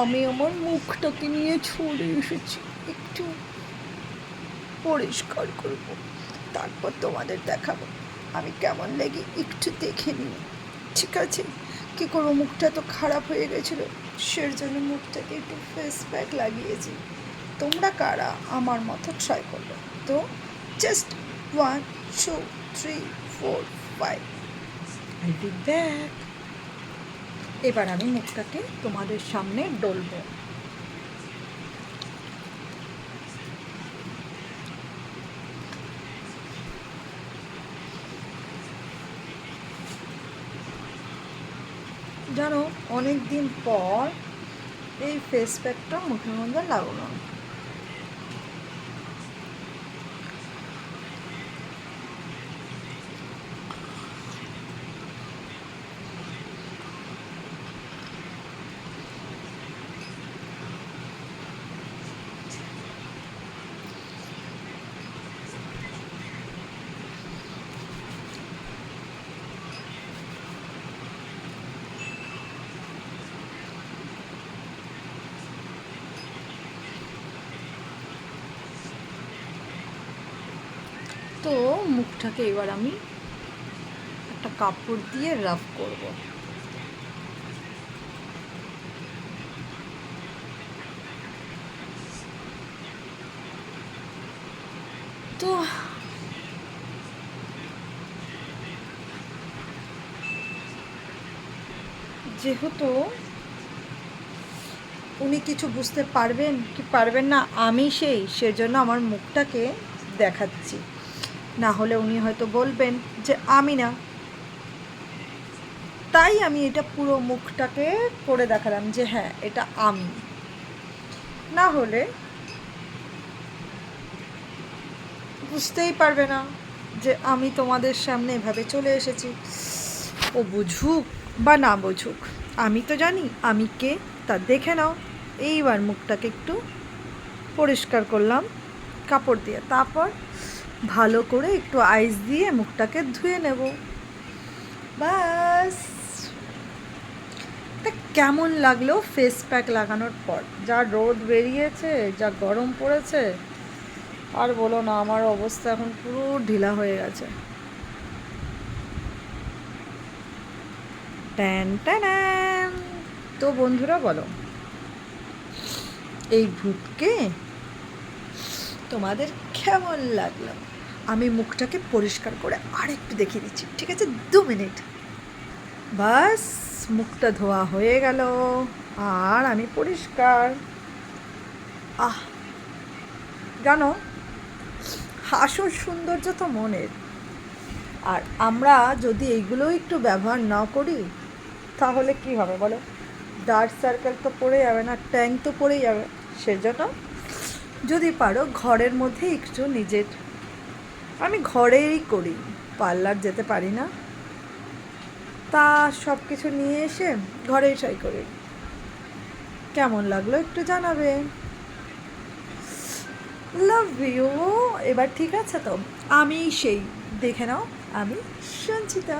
আমি আমার মুখটাকে নিয়ে চলে এসেছি। একটু পরিষ্কার করব, তারপর তোমাদের দেখাবো। আমি কেমন লেগে একটু দেখে নিই। ঠিক আছে? কী করব? মুখটা তো খারাপ হয়ে গেছিল। সের জন্য মুখটাকে একটু ফেস প্যাক লাগিয়েছি। তোমরা কারা? আমার মতো ট্রাই করবে। তো just one two three four five I be back এবার আমি মুখটাকে তোমাদের সামনে ডলব। জানো, অনেকদিন পর এই ফেস প্যাকটা মুখের মধ্যে লাগানো তো মুখটাকে এবার আমি একটা কাপড় দিয়ে রাফ করব। তো যেহেতু উনি কিছু বুঝতে পারবেন কি পারবেন না, আমি সেই, সেজন্য আমার মুখটাকে দেখাচ্ছি। না হলে উনি হয়তো বলবেন যে আমি না। তাই আমি এটা পুরো মুখটাকে করে দেখালাম যে হ্যাঁ এটা আমি। না হলে বুঝতেই পারবে না যে আমি তোমাদের সামনে এভাবে চলে এসেছি। ও বুঝুক বা না বুঝুক, আমি তো জানি, আমি কে, তা দেখে নাও। এইবার মুখটাকে একটু পরিষ্কার করলাম, কাপড় দিয়ে। তারপর ভালো করে একটু আইস দিয়ে মুখটাকে ধুয়ে নেব। বাস তা কেমন লাগল ফেস প্যাক লাগানোর পর? যা রোদ বেরিয়েছে, যা গরম পড়েছে, আর বলো না, আমার অবস্থা এখন পুরো ঢিলা হয়ে গেছে। তো বন্ধুরা, বলো, এই ভূতকে তোমাদের কেমন লাগল? আমি মুখটাকে পরিষ্কার করে আরেকটু দেখিয়ে দিচ্ছি, ঠিক আছে? দু মিনিট। বাস, মুখটা ধোয়া হয়ে গেল। আর আমি পরিষ্কার। আহ! জানো আসল সৌন্দর্য তো মনের। আর আমরা যদি এইগুলো একটু ব্যবহার না করি, তাহলে কি হবে বলো? ডার্ক সার্কেল তো পড়ে যাবে না ট্যাঙ্ক তো পড়ে যাবে। সেজন্য যদি পারো, ঘরের মধ্যে একটু নিজের আমি ঘরেই করি, পার্লার যেতে পারি না। তা সব কিছু নিয়ে এসে ঘরেই ট্রাই করি। কেমন লাগল একটু জানাবে। লাভ ইউ এবার ঠিক আছে তো আমি সেই, দেখে নাও, আমি সঞ্চিতা।